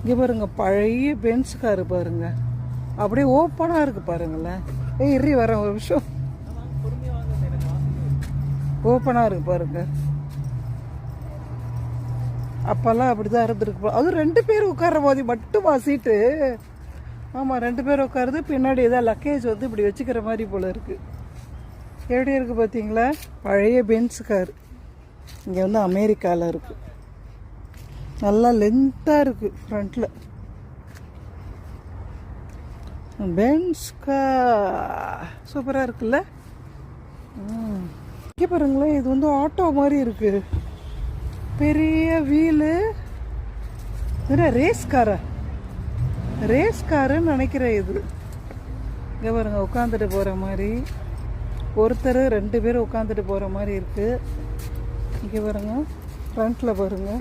இங்கே பாருங்க பழைய பென்ஸ் காரு பாருங்க. அப்படியே ஓப்பனாக இருக்கு பாருங்களேன். ஏய் இறி வரேன் ஒரு நிமிஷம். ஓப்பனாக இருக்கு பாருங்க. அப்போல்லாம் அப்படி தான் இருந்திருக்கு அதுவும் ரெண்டு பேர் உட்கார்ற போது மட்டுமா சீட்டு ஆமாம் ரெண்டு பேர் உட்காருது பின்னாடி ஏதாவது லக்கேஜ் வந்து இப்படி வச்சுக்கிற மாதிரி போல இருக்கு. எப்படி இருக்கு பார்த்தீங்களா பழைய பென்ஸ் கார் இங்கே வந்து அமெரிக்காவில் இருக்குது நல்லா லென்த்தாக இருக்குது ஃப்ரண்ட்டில் பென்ஸ்கா சூப்பராக இருக்குல்ல? இங்கே பாருங்களேன் இது வந்து ஆட்டோ மாதிரி இருக்குது பெரிய வீலு என்ன ரேஸ் காரா ரேஸ் காருன்னு நினைக்கிறேன் இது. இங்கே பாருங்க உட்காந்துட்டு போகிற மாதிரி. ஒருத்தர் ரெண்டு பேர் உட்காந்துட்டு போகிற மாதிரி இருக்குது இங்கே பாருங்க ஃப்ரண்ட்டில் பாருங்கள்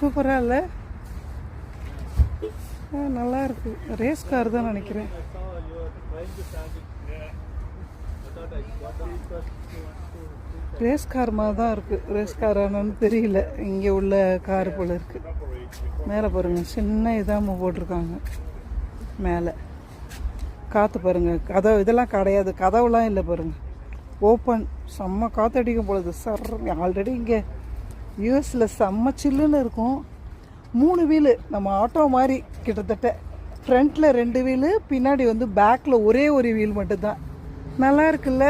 சூப்பராக இல்லை? நல்லா இருக்கு. ரேஸ் கார் தான் நினைக்கிறேன். ரேஸ் கார் மாதிரி தான் இருக்கு. ரேஸ் கார் தெரியல. இங்கே உள்ள கார் போல இருக்கு. மேலே பாருங்க. சின்ன இதாக போட்டிருக்காங்க. மேலே. காற்று பாருங்க. கதவு இதெல்லாம் கிடையாது. கதவுலாம் இல்லை பாருங்கள் ஓப்பன் செம்ம காற்றடிக்கும் பொழுது சர் ஆல்ரெடி இங்கே யூஎஸில் செம்ம சில்லுன்னு இருக்கும். மூணு வீலு நம்ம ஆட்டோ மாதிரி கிட்டத்தட்ட. ஃப்ரண்ட்டில் ரெண்டு வீலு பின்னாடி வந்து பேக்கில் ஒரே ஒரு வீல் மட்டும்தான். நல்லா இருக்குல்ல?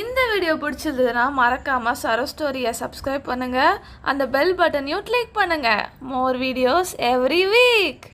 இந்த வீடியோ பிடிச்சிருந்ததுன்னா மறக்காம சரோ ஸ்டோரியை சப்ஸ்கிரைப் பண்ணுங்க. அந்த பெல் பட்டனையும் கிளிக் பண்ணுங்க. More videos every week